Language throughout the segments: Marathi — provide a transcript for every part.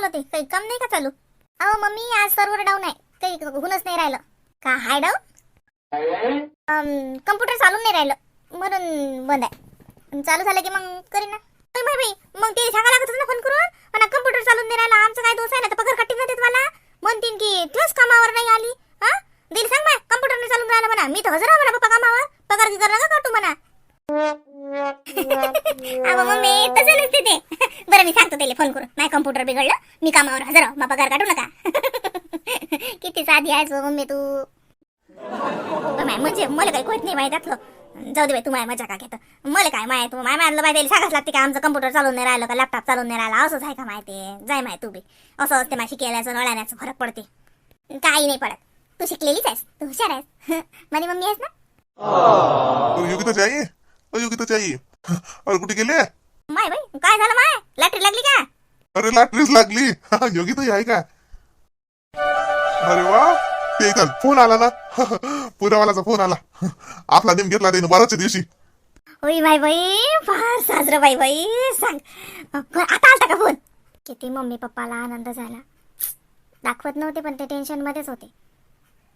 लावलं ते. काही कम नाही का चालू? अहो मम्मी आज सर्व्हर डाऊन आहे. काही होऊनच नाही राहिलं. का हाय डाऊन कम्प्युटर चालून नाही राहिलं. म्हणून बंद आहे. चालू झालं की मग करीन ना. भाई मग ते सांगा लागत ना फोन करून. पण कम्प्युटर चालून नाही राहिला. आमचा काय दोष आहे ना? तर पगार कट्टी देत मला. म्हणतीन की तूच कामावर नाही आली. हा दिल सांग बाय कम्प्युटर नाही चालून राहिला म्हणा. मी तर हजर आहे म्हणा पप्पा कामावर. पगार की करणं का तू म्हणा मम्मी तसं नसते ते. मी सांगतो त्याला फोन करून. नाही कम्प्युटर बिघडलं मी कामावर हजर मग पगार काढू नका. किती साधी आहेस मम्मी तू. म्हणजे मला काही कळत नाही माहिती त्यातलं जाऊ दे बाई तू माय मजा का घेत? मला काय माय तू माय मारलं बाई त्याला सांगाच लागते का आमचं कम्प्युटर चालून नाही राहिलं का लॅपटॉप चालून नाही राहिला? असंच आहे का माहिती जाय माय तू बी. असं असते माझी शिकेल्याचं नळण्याचं फरक पडते. काही नाही पडत. तू शिकलेलीच आहेस तू हुशार आहेस. माझी मम्मी आहेस ना? और योगिता चाहिए और योगिता चाहिए और कुठे गेले? माय बाई काय झालं माय? लॅटरी लागली का? अरे लॅटरीच लागली. योगिता आहे का? अरे वा ते इथं फोन आला ना. पुरावालाचा फोन आला. आपला नेम घेतला त्याने बाराच्या दिवशी. होई बाई बाई फार साजरं बाई बाई सांग. आता आलता का फोन? किती मम्मी पप्पाला आनंद झाला. दाखवत नव्हते पण ते टेन्शन मध्येच होते.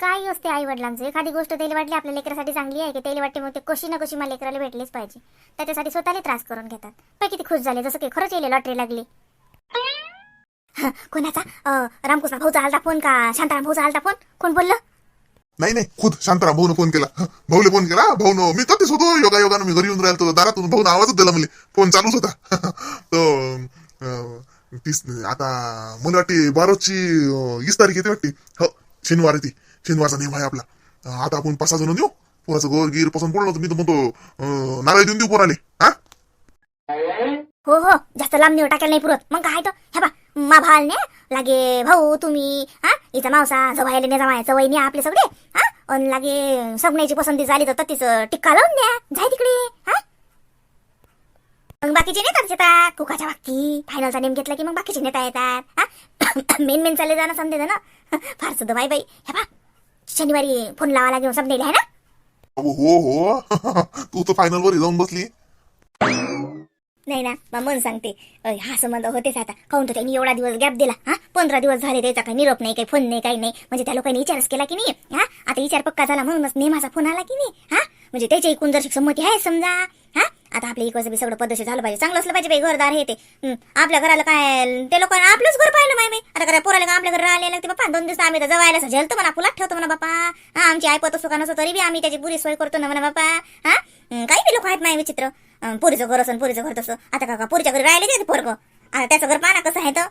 काय असते आई वडिलांचं एखादी गोष्ट त्याला वाटली आपल्या लेकरासाठी चांगली आहे की त्याला वाटते मग ते कशी ना कशी मला लेकराला भेटलीच पाहिजे. त्याच्यासाठी स्वतःला त्रास करून घेतात. पण किती खुश झाले जसं की खरंच येईल लॉटरी लागली. कोणाचा? रामकृष्ण भाऊचा आलता फोन का? शांताराम भाऊचा आलता फोन? कोण बोललं? नाही नाही खुद शांताराम भाऊन फोन केला. भाऊले फोन केला. भाऊन मी तर होतो योगा योगानं मी घरी येऊन राहिलो दारातून भाऊन आवाजच दिला मला. फोन चालूच होता. तो तीस आता मला वाटते बाराची वीस तारीख येते वाटते. हो शनिवार येते शनिवारचा नियम आहे आपला. आता आपण पाच सहा जण देऊ. पोराचं घर गिर पसंत पडलं होतं मी तर म्हणतो अं, नारळ देऊन देऊ पोराले. हा? हो हो. जास्त लांब नेऊ टाकायला नाही पुरत. मग काय तर हे बा मा भाल ने लागे भाऊ तुम्ही हा? इथं मावसा जवायला ने जमाय जवाईने आपले सगळे हा? अन लागे सगण्याची पसंती झाली तर तिचं टिक्का लावून द्या जाय तिकडे हा? मग बाकीचे नेतात येतात कुकाच्या बाकी फायनलचा नेम घेतला की मग बाकीचे नेता येतात हा? मेन मेन चालले जाणं समजे ना फारसं दवाई बाई हे बा शनिवारी फोन लावा लागेल समजेल आहे ना? अहो, हो हो. तू तर फायनल वर जाऊन बसली. नाही ना मग मन सांगते. अय, हा संबंध होतेच आता. काहून तर त्यांनी एवढा दिवस गॅप दिला हा? पंधरा दिवस झाले त्याचा काही निरोप नाही काही फोन नाही काही नाही. म्हणजे त्या लोकांनी विचारच केला की नाही हा? आता विचार पक्का झाला म्हणूनच नेमाचा फोन आला की नाही हा? म्हणजे त्याच्या एकूण जर संमती आहे समजा. आता आपल्या इकडचं बी सगळं पद्धती झालं पाहिजे. चांगलं असलं पाहिजे बाई घरदार हे ते. हं, आपल्या घराला काय ते लोकांना आपलंच घर पाहिलं बाई. आता काय पोराला का आपल्या घर राहिले लागते? बापा दोन दिवस आम्ही तर जवायला झेलतो म्हणा फुलात ठेवतो म्हणा बापा हा आमची आई पत सुखानं असं तरी बी आम्ही त्याची पुरी सोय करतो ना म्हणा बापा हा? हं, काही बी लोक आहेत माय विचित्र. अं, पोरीचं घर असं पोरीचं घर तसं. आता काका पोरीच्या घरी राहिले ते पोरग? आता त्याचं घर पाना कसं आहे तर?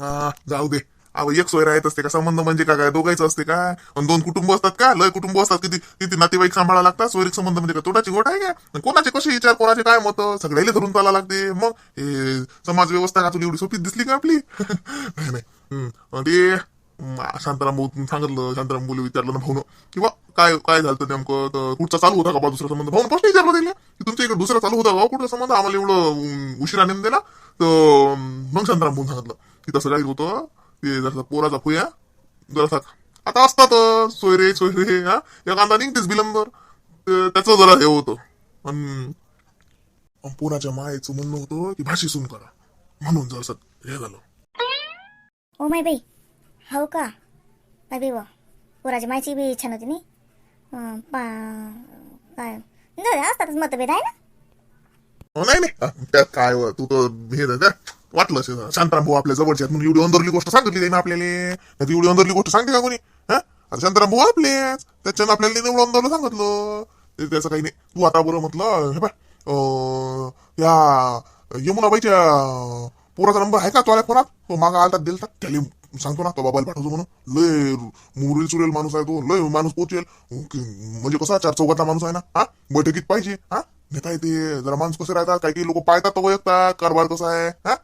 हा जाऊ दे. अहो एक सोय राहत असते का? संबंध म्हणजे का काय दोघायचं असते का? आणि दोन कुटुंब असतात का? लय कुटुंब असतात. किती किती नातेवाईक सांभाळा लागतात? सोयरीक संबंध म्हणजे का तोटाची गोट आहे का? कोणाचे कसे विचार कोणाचे काय मत? सगळ्याला धरून चाला लागते. मग हे समाज व्यवस्था का तुला एवढी सोपी दिसली का आपली? नाही नाही. ते शांताराम भाऊ सांगितलं शांताराम बोलू विचारलं ना भाऊन. किंवा काय काय झालं नेमकं? तर कुठचा चालू होता का बा दुसरा संबंध? भाऊन प्रश्न विचारला दिले की तुमच्या इकडे दुसरा चालू होता का कुठला संबंध? आम्हाला एवढं उशिरा नेम दिला. तर मग शांताराम भाऊन सांगितलं. की तसं काही होतं. ते जसं पोराचा फुया जरासा आता असतात सोयरे सोयरे हा? एखादा निघतेच बिलंबर त्याचं जरा हे होतं. आणि पोराच्या मायेचं म्हणणं होतं की भाषी सुन करा. म्हणून जरासं हे झालं. ओ माय बाई हो का? बाई बाई वा पोराची मायची बी इच्छा नव्हती नाही अं, पा- काय? जाऊ दे, असतातच मतभेद आहे ना? हो, नाही नाही. त्यात काय व, तू तर हे झालं, वाटलं असेल. शांताराम भाऊ आपल्या जवळचे आहेत म्हणून एवढी अंदरली गोष्ट सांगितली त्यांनी आपल्याला. नाही तर एवढी अंदरली गोष्ट सांगते का कोणी? हा? आता शांताराम भाऊ आपलेच त्याच्यानं आपल्याला एवढं अंदरलं सांगितलं. ते त्याचं काही नाही. तू आता बरं म्हटलं हे पाय अं, या यमुनाबाईच्या पोराचा नंबर आहे का तुला फोनात तो मागा आलता दिलता. त्याला सांगतो ना तो बाबाला पाठवतो म्हणून. लय मुरळी चुरेल माणूस आहे तो. लय माणूस पोचेल. म्हणजे कसा चार चौघातला माणूस आहे ना? हा? बैठकीत पाहिजे. हा? नेता येते. जरा माणूस कसे राहतात? काही काही लोक पाहतात तो ओळखतात कारभार कसा आहे? हा?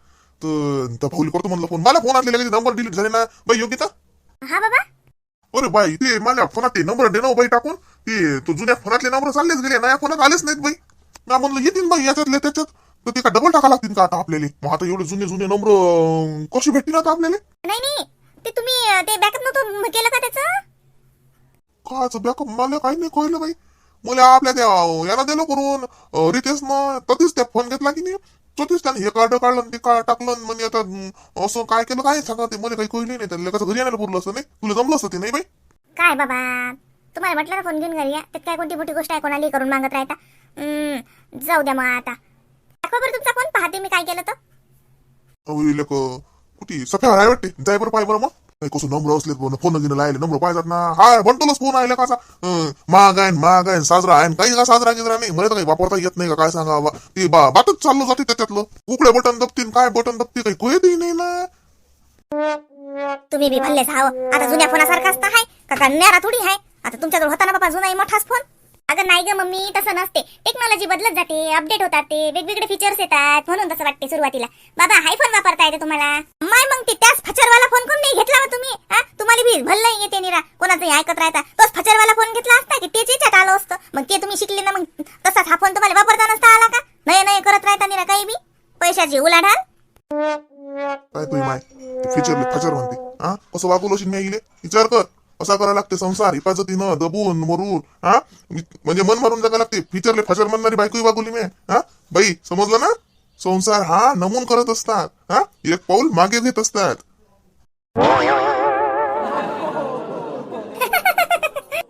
तर त्या भाऊली करतो म्हणलं फोन मला फोन लगेच नंबर डिलीट झाले ना? बाई योग्यता हा बाबा? अरे बाई ते माझ्या फोनात ते नंबर दे ना हो बाई टाकून. ते तो जुन्या फोनातले नंबर चाललेच गेले. नया फोनात आलेच नाहीत बाई. ना म्हणलं येतील बाई याच्यातले त्याच्यात. तर ते का डबल टाका लागतील का आता आपल्याला? मग आता एवढे जुने जुने नंबर कशी भेटतील आता आपल्याला? नाही नाही. ते तुम्ही ते बॅकअप नव्हतं केलं का त्याचं? काच बॅकअप मला काही नाही कळलं बाई. मला आपल्या त्या याला दिलं करून. रितेश न तधीच त्या फोन घेतला की नाही? चौतीस त्याने हे कार्ड काढलं आणि ते का टाकलं आणि म्हणे आता असं काय केलं काय सांगा ते मला काही कळलं नाही त्याला कसं घरी आणायला पुरलं असं नाही? तुला जमलं असतं ते नाही बाई? काय बाबा? तुम्हाला म्हटलं ना फोन घेऊन घरी या? त्यात काय कोणती मोठी गोष्ट आहे कोणाला करून मागत राहता? हम्म, जाऊ द्या मग आता. दाखवा बरं तुमचा फोन पाहते मी काय केलं तर. अहो लेक कुठे? सफ्या आहे वाटते? जाय बरं पाय बरं मग. कसं नम्र असले फोन घेणं लायले नम्र पाहिजेत ना. हाय म्हणतोच फोन आयला कसा? महाग आहे महाग आहे साजरा आहे काही का साजरा गिजरा नाही? मला तर काही वापरता येत नाही का? काय सांगा ते बा बातच चाललं जाते त्याच्यातलं. उकडे बटन दबतीन काय बटन दबती काही कळतही नाही ना. तुम्ही बी भल्लेच हाव. आता जुन्या फोनासारखा असता आहे का का थोडी आहे आता तुमच्याजवळ होता ना बाबा जुना मोठाच फोन? अगं नाही ग मम्मी तसं नसते. टेक्नॉलॉजी बदलत जाते अपडेट होतात ते वेगवेगळे फीचर्स येतात म्हणून तसं वाटते सुरुवातीला. बाबा हाय फोन वापरता येते तुम्हाला? माय मग ते त्याच फचरवाला फोन कोण नाही घेतला तुम्ही? तुम्हाला बी नाही येते निरा. कोणाचं ऐकत राहता. तोच फचरवाला फोन घेतला असता की तेच याच्यात आलो असतं. मग ते तुम्ही शिकले ना मग तसाच हा फोन तुम्हाला वापरता नसता आला का? नाही नाही करत राहता निरा काही बी? पैशाची उलाढाल? काय तुम्ही माय फीचर फचर म्हणते. हा? कसं वागवलं मी विचार कर. असा करावं लागते संसार हिफाजतीनं दबून मरून हा? म्हणजे मन मारून जगायला लागते. फिचरले फचर म्हणणारी बायकोही वागवली मी. हा? बाई समजलं ना? संसार हा नमून करत असतात. हा? एक पाऊल मागे घेत असतात.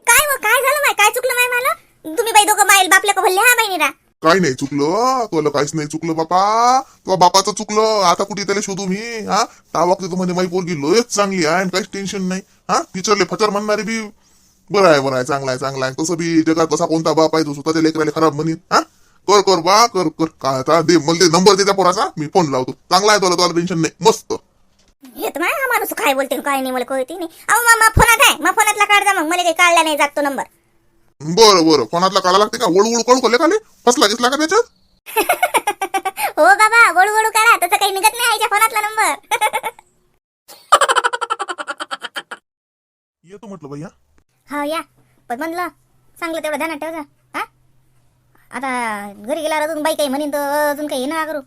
काय काय झालं माय काय चुकलं माय मला? तुम्ही बाई दोघं माईल बापल्या का भल्ले हा निरा? काही नाही चुकलं तुला काहीच नाही चुकलं बापा. तुला बापाचं चुकलं आता कुठे त्याला शोधू मी हा? टावाक तू म्हणे माझी पोरगी लोयच चांगली आहे आणि काहीच टेन्शन नाही हा? टीचरले फचर म्हणणारे बी बरं आहे बरं आहे चांगला आहे चांगला आहे. तसं बी जगात कसा कोणता बाप आहे तो स्वतःच्या लेकराला खराब म्हणीन हा? कर कर बा कर कर. काय आता दे मला ते नंबर दे त्या पोराचा मी फोन लावतो. चांगला आहे तुला तुला टेन्शन नाही. मस्त. येत माय हा माणूस काय बोलते काय नाही मला कळते नाही. अहो फोनात आहे. मग फोनातला काढजा मग. मला काही काढला नाही जात तो नंबर. बरं बरं. फोनातला काढा लागते का? वळू वळू कळू कले खाली फसला घेतला का त्याच्यात? हो बाबा वळू वळू करा तसं काही निघत नाही आईच्या फोनातला नंबर येतो म्हटलं भैया हा. या. पण म्हणलं चांगलं तेवढं ध्यानात ठेव जा. हा? आता घरी गेल्यावर अजून बाई काही म्हणेन तर अजून काही ना करू.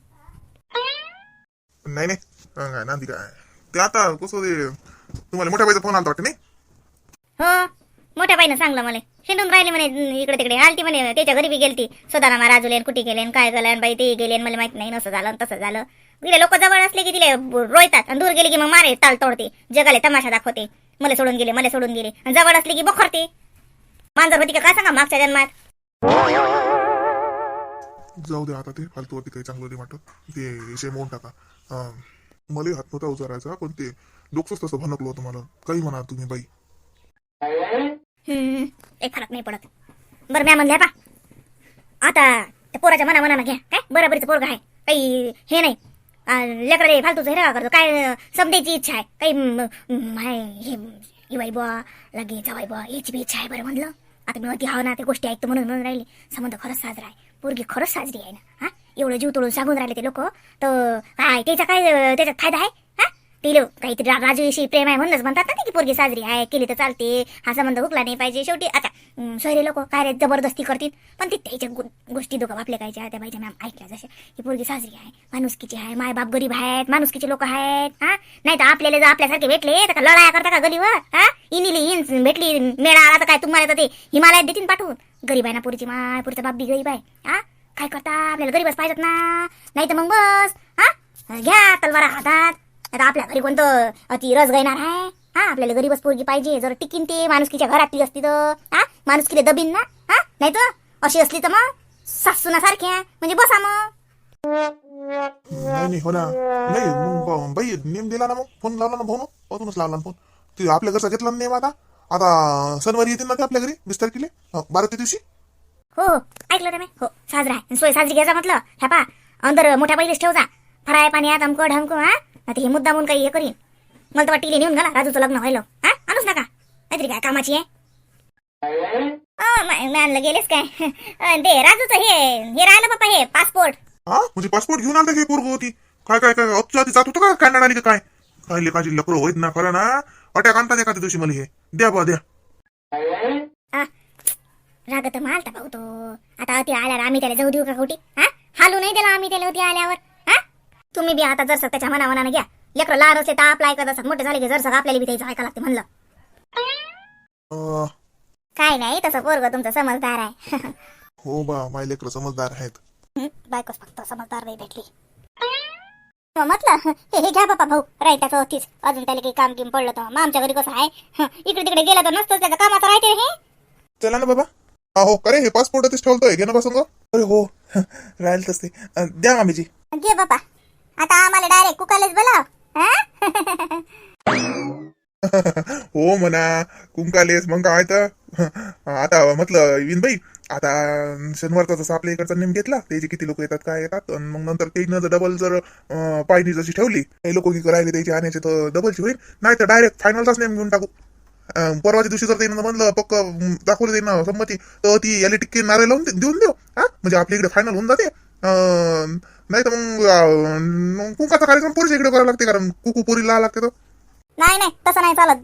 नाही नाही. अं, नांदी काय? ते आता कसं ते तुम्हाला मोठ्या बाईचा फोन आला वाटतं नाही? हो. मोठ्या बाईनं सांगलं मला हिंडून राहिली म्हणे इकडे तिकडे. आलती म्हणे त्याच्या घरी बी गेलती. सदाना महाराज उलेन कुठे गेले आणि काय झालं? बाई ते गेले आणि मला माहीत नाही नसं झालं तसं झालं. तिले लोक जवळ असले की तिले रोयतात. आणि दूर गेले की मग मारे ताल तोडते. जगाले तमाशा दाखवते. मला सोडून गेले मला सोडून गेले. आणि जवळ असले की बखरते. मांजर होती का काय सांगा मागच्या जन्मात? जाऊ दे आता ते. फालतूवरती काही चांगलं नाही वाटत. ते विषय मोन टाका मला हात नव्हता उचारायचा पण ते डोकंच तसं भनकलं होतं मला. काही म्हणा तुम्ही बाई? एक फरक नाही पडत. बरं म्या म्हणल्या पा. आता त्या पोराच्या मना मनानं घ्या. काय? बरोबरीचं पोरग आहे. काही हे नाही. लेकडे फालतूच हे करतो. काय समजायची इच्छा आहे. काही हे इवाई बुवा लगे जावाई बुवा याची बी इच्छा आहे बरं म्हणलं. आता मी होती हाव ना ते गोष्टी ऐकतो म्हणून म्हणून राहिली. संबंध खरंच साजरा आहे. पोरगी खरंच साजरी आहे ना. हा? एवढं जीव तोडून सांगून राहिले ते लोक. तर काय त्याचा काय त्याचा त्याच्यात फायदा आहे? पिलो लोक काहीतरी राजूविषयी प्रेम आहे म्हणूनच म्हणतात ना की पोरगी साजरी आहे केली तर चालते हा संबंध हुकला नाही पाहिजे शेवटी. आता सोयरे लोक काय रे जबरदस्ती करतील? पण ते त्याच्या गोष्टी दोघं आपल्या काय त्या बाईच्या मॅम ऐकल्या जसे की पोरगी साजरी आहे माणुसकीची आहे माय बाप गरीब आहेत माणुसकीचे लोक आहेत हा? नाही तर आपल्याला जर आपल्यासारखे भेटले तर का लढाया करता का गलीवर हा? इनिली इन भेटली मेळा आला तर काय तुम्हाला तर ते हिमालयात देतील पाठवून. गरीब आहे ना पुरीची माय पुरीचा बाप बी गरीब आहे हा? काय करता? आपल्याला गरीबच पाहिजेत ना. नाही तर मग बस हा? घ्या तलवारा हातात. आता आपल्या घरी कोणतं अति रस गैणार आहे? हा आपल्याला गरीबच पोरगी पाहिजे. जर टिकीन ते माणुसकीच्या घरातली असती तर. हा माणुसकीले दबीन ना? हा नाही तर? अशी असली तर मग? सासूना सारख्या म्हणजे बसा मग. नाही नाही हो ना. नाही मग बाई नेम दिला ना मग. फोन लावला ना भाऊ अजूनच लावला ना फोन. ते आपल्या घरचा घेतला ना नेम आता? आता सणवारी येतील ना ते आपल्या घरी? वीस तारखेला? हं, बारा ते दिवशी? हो हो ऐकलं रे मी हो साजरा आहे. सोय साजरी घ्यायचा म्हटलं. ह्या पा अंदर मोठ्या बैलीच ठेवजा. फराय पाणी आत अमकं ढमकं हा? आता हे मुद्दा म्हणून काही हे करीन. मला तर वाटते नेऊन घाला राजूचं लग्न व्हायला. हा? आणूच नका. नाहीतरी काय कामाची आहे? आणलं गेलेच काय? ते राजूचं हे हे राहिलं बाप्पा हे पासपोर्ट हा? म्हणजे पासपोर्ट घेऊन आलता की पोरग होती? काय काय काय आधी जात होतं का? कॅनडा आली काय? काय लेखाची लकडं होईत ना खरं ना? अटॅक आणतात एखाद्या दिवशी मला हे. द्या बा द्या. तर मालता भाऊ तो. आता अति आल्यावर आम्ही त्याला जाऊ देऊ का कुठे हा? हालू नाही त्याला आम्ही त्याला अति आल्यावर. हा तुम्ही बी आता जर त्याच्या मना मनानं घ्या. लेकरं लहान असले तर आपला ऐकत असत मोठे झाले की जर आपल्याला बी त्याचं ऐका लागते म्हणलं. काय नाही तसं पोरग तुमचं समजदार आहे. हो बा माय लेकरं समजदार आहेत. हं, बायकोच फक्त समजदार नाही भेटली. मग म्हटलं हे हे घ्या बापा भाऊ. राहत्याचं होतीच अजून त्याला काही काम किम पडलं तर मग आमच्या घरी कसं आहे. हं, इकडे तिकडे गेला तर नसतंच त्याचं कामाचं राहते हे. चला ना बाबा. हा हो करे हे पासपोर्ट तेच ठेवतोय घे ना बसून अरे हो राहील तसे द्या मामीजी. घे बापा. आता आम्हाला डायरेक्ट कुकालेच बोलाव हो? म्हणा कुंकालेस मग काय तर. आता म्हटलं विनबाई आता शनिवारचा जसं आपल्या इकडचा नेम घेतला त्याचे किती लोक येतात काय येतात आणि मग नंतर ते जर डबल जर अं, जशी ठेवली काही लोक की राहिले त्याची आणायचे तर डबलची होईल नाही तर डायरेक्ट फायनलचाच नेम घेऊन टाकू. परवाच्या दिवशी जर त्यानं म्हणलं पक्क दाखवलं त्यानं संमती तर ती याला टिक्की नारे लावून देऊन देऊ हा? म्हणजे आपल्या इकडे फायनल होऊन जाते. नाही तर मग कुंकाचा कार्यक्रम पोरीच्या इकडे करावा लागते कारण कुकू पोरी ला लागते तर नाही नाही तसं नाही चालत.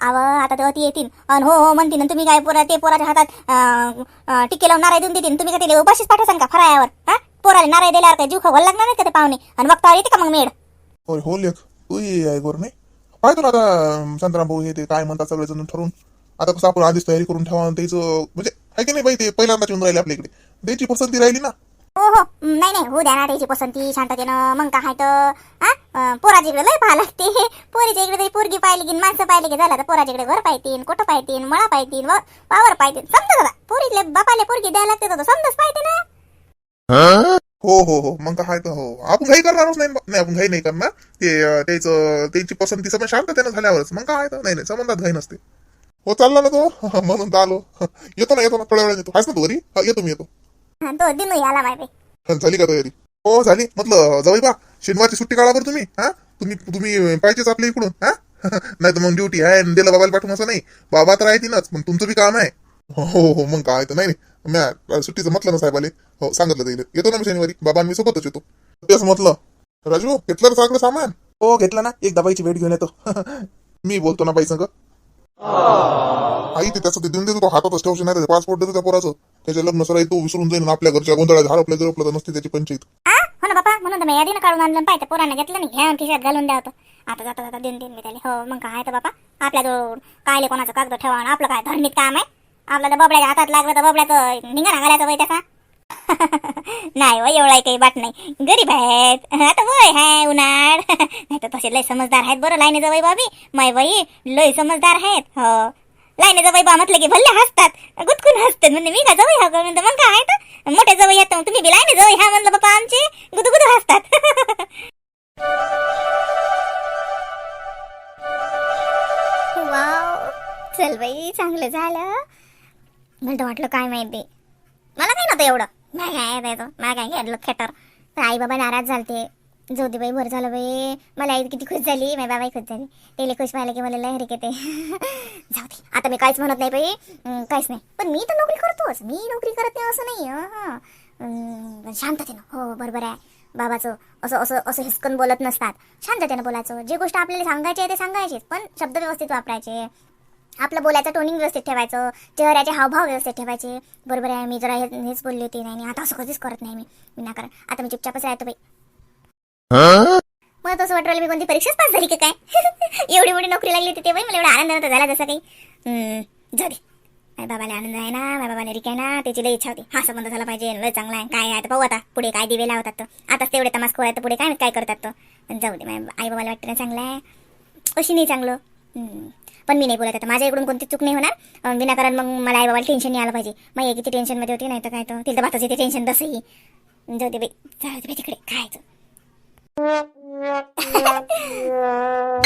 अव आता तेव्हा ती येतील. आणि हो हो म्हणतील. आणि तुम्ही काय पोरा ते पोराच्या हातात अं, टिक्के लावून नाराय देऊन देतील. तुम्ही का ते उपाशीच पाठवसान का फरायावर हा? पोराला नाराय दिल्यावर काय जीव खवल लागणार नाही का ते पाहुणे? आणि वक्ता येते का मग मेड होय हो लेख. तू आहे गोर नाही पाहतो ना आता शांताराम भाऊ हे ते काय म्हणतात सगळेजण ठरवून. आता कसं आपण आधीच तयारी करून ठेवा आणि त्याचं म्हणजे आहे की नाही बाई ते पहिल्यांदाच येऊन राहिले आपल्या इकडे. त्याची पसंती राहिली ना. हो हो नाही नाही होऊ द्या ना त्याची पसंती शांततेनं मग काय तर. हा पोराच्या इकडे लय पाहा लागते. पोरीच्या इकडे तरी पोरगी पाहिली की माणसं पाहिली की झालं तर पोराच्या इकडे घर पाहतीन कुठं पाहतीन मळा पाहतीन वावर पाहतीन. समजा दादा पोरीतले बापाले पोरगी द्यायला लागते तर समजाच पाहिजे ना. हो हो हो मग काय तर हो. आपण घाई करणारच नाही नाही आपण घाई नाही करणार. ते त्याचं त्याची पसंती समज शांततेनं झाल्यावरच. मग काय तर नाही नाही संबंधात घाई नसते. हो चालला ना तो. म्हणून तर आलो. येतो ना येतो ना थोड्या वेळा येतो. आहेस ना तू घरी? येतो मी येतो. तो दिनू याला बाई. झाली का तयारी? हो झाली. म्हटलं जाऊ बा शनिवारची सुट्टी काढा बरं तुम्ही. हा? तुम्ही तुम्ही पाहिजेच आपल्या इकडून हा? नाही तर मग ड्युटी आहे आणि दिलं बाबाला पाठवून असं नाही. बाबा तर आहे तिनंच पण तुमचं बी काम आहे. हो हो हो, मग काय तर. नाही नाही. म्या सुट्टीचं म्हटलं ना साहेबाले. हो सांगितलं जाईल येतो ना मी शनिवारी. बाबा मी सोबतच येतो. तेच म्हटलं. राजू घेतलं ना सगळं सामान? हो घेतलं ना. एक दबाईची भेट घेऊन येतो. मी बोलतो ना बाई संग आई ते त्याचं ते देऊन देतो हातातच ठेवशी नाही पासपोर्ट देतो त्या पोराचं. त्याच्या लग्न सराई तो विसरून जाईल आणि आपल्या घरच्या गोंधळात हरपल्या जरपलं तर नसते त्याची पंचायत. हा हो ना बापा म्हणून तर मी यादीनं काढून आणलं पाहिजे पोरांना घेतलं नाही. घ्या खिशात घालून द्या होतं. आता जाता जाता देऊन देईन मी त्याला. हो मग काय तर बापा? आपल्याजवळ कायले कोणाचं कागद ठेवा आणि आपलं काय धरणीत काम आहे? आपल्याला बबड्याच्या हातात लागलं तर बबड्याचं निघा घालायचं वय त्याचा. नाही वय एवढा काही बात नाही. गरीब आहेत. आता वय हाय उन्हाळ. नाही तर तसे लय समजदार आहेत. बरं लाईने जवळ बाबी. माय वय लय समजदार आहेत. हो. लाईनीचं जवळ बा म्हटलं की भल्ले हसतात. गुतकून हसतात. म्हणजे मी का जवळ हा म्हणतो तर मग काय तर. मोठे जवळ येतो. तुम्ही बी लाईने जवळ ह्या म्हणलं बाबा आमचे गुदगुद हसतात. वाव. चल बाई चांगलं झालं. म्हणतो वाटलं काय माहिती. मला काय नव्हतं एवढं. नाही काय द्यायचं मला काय घेतलं खेटर तर आई बाबा नाराज झालते. जाऊ दे बाई बरं झालं बाई. मला आई किती खुश झाली माझ्या बाबाई खुश झाली. त्याला खुश पाहिलं की मला लहरी येते जाऊ दे. आता मी काहीच म्हणत नाही बाई. काहीच नाही. पण मी तर नोकरी करतोच. मी नोकरी करत नाही असं नाही हं, हं. शांततेनं. हो बरोबर आहे. बाबाचं असं असं असं हिसकन बोलत नसतात. शांततेनं बोलायचं. जे गोष्ट आपल्याला सांगायची आहे ते सांगायचीच. पण शब्द व्यवस्थित वापरायचे. आपलं बोलायचं टोनिंग व्यवस्थित ठेवायचं. चेहऱ्याचे हावभाव व्यवस्थित ठेवायचे. बरोबर आहे मी जरा हेच बोलली होती नाही. नाही, आता असं कधीच करत नाही मी. विनाकारण आता मी चुपचापच राहतो बाई. मला तसं वाटलं मी कोणती परीक्षाच पास झाली की काय? एवढी मोठी नोकरी लागली होती तेव्हा मला एवढा आनंद नव्हता झाला जसा काही. हम्म, जाऊ दे. माझ्या बाबाला आनंद आहे ना माझ्या बाबाला रिक आहे ना त्याची लई इच्छा होती. हा संबंध झाला पाहिजे लय चांगला आहे. काय आहे आता पाहू आता. पुढे काय दिवे लावतात आताच तेवढे तमास खोळ तर पुढे काय काय करतात पण जाऊ दे माझ्या आई बाबाला वाटतं ना चांगलं आहे. अशी नाही चांगलं. पण मी नाही बोलत आता. माझ्या इकडून कोणती चूक नाही होणार. विनाकारण मग मला आई बाबाला टेन्शन नाही आलं पाहिजे. मग किती टेन्शनमध्ये होती नाही तर काय तर तिला तर भाताची ते टेन्शन तसंही. जाऊ दे बाई जाऊ दे बाई तिकडे. खायचं Yeah, yeah, yeah.